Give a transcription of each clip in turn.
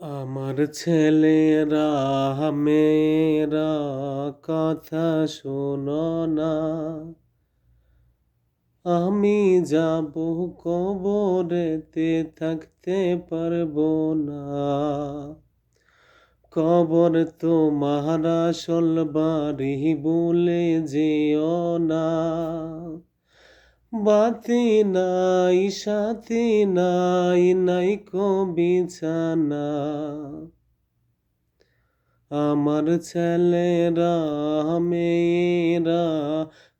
আমার ছেলেরা, মেয়েরা, কথা শোনো না। আমি যাব কবরেতে থাকতে পারব না। কবর তো মহারাসল বাড়ি বলে যেও না। বাতি নাই, সাথী নাই নাই কো বিছানা। আমার ছেলেরা, মেয়েরা,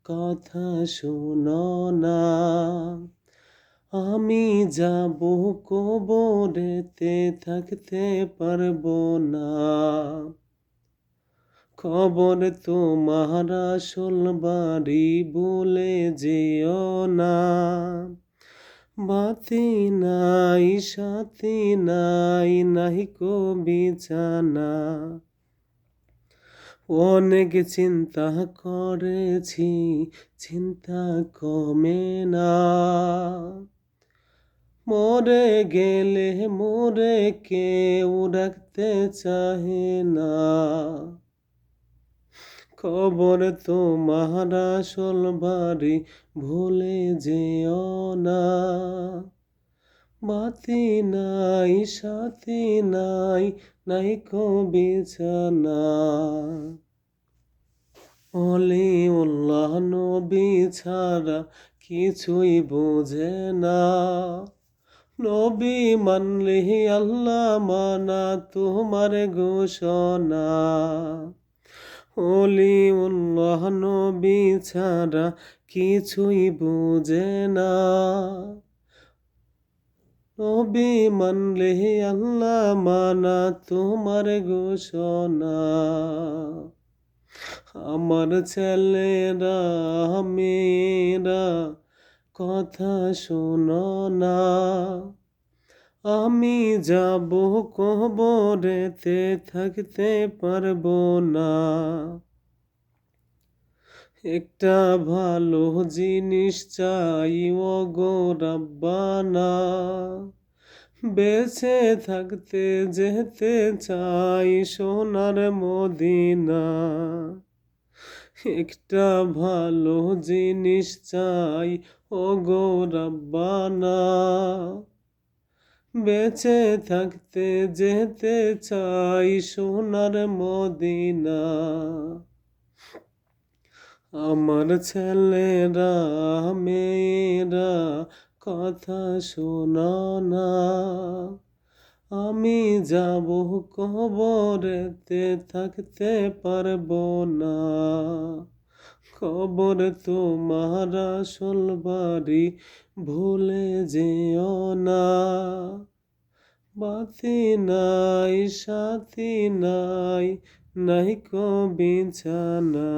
কথা শোনো না। আমি যাব কবরেতে, থাকতে পারব না। খবর তোমার আসল বাড়ি বলে যেও না। বাতি নাই, সাথী নাই নাই কো বিছানা। অনেক চিন্তা করেছি, চিন্তা কমে না। মরে গেলে মরে কেউ রাখতে চাহে না। খবর তো মহারাসল বাড়ি ভুলে যেও না। বাতি নাই, সাথী নাই নাই বিছানা। অলি উল্লাহ নবী ছাড়া কিছুই বোঝে না। নবী মানলি আল্লাহ মানা তোমার ঘোষণা। অলি উল্লাহ নবী ছাড়া কিছুই বোঝে না। নবী মানলে আল্লাহ, মানা তোমার ঘোষণা। আমার ছেলেরা, মেয়েরা, কথা শোনো না। আমি যাব কবরেতে থাকতে পারব না। একটা ভালো জিনিস চাই ও রাব্বানা। বেঁচে থাকতে যেতে চাই সোনার মদিনা। একটা ভালো জিনিস চাই ও রাব্বানা। বেঁচে থাকতে যেতে চাই সোনার মদিনা। আমার ছেলেরা, মেয়েরা, কথা শোনো না। আমি যাব কবরেতে থাকতে পারব না। খবর তোমার আসল বাড়ি ভুলে যেও না। বাতি নাই সাথী নাই নাই কো বিছানা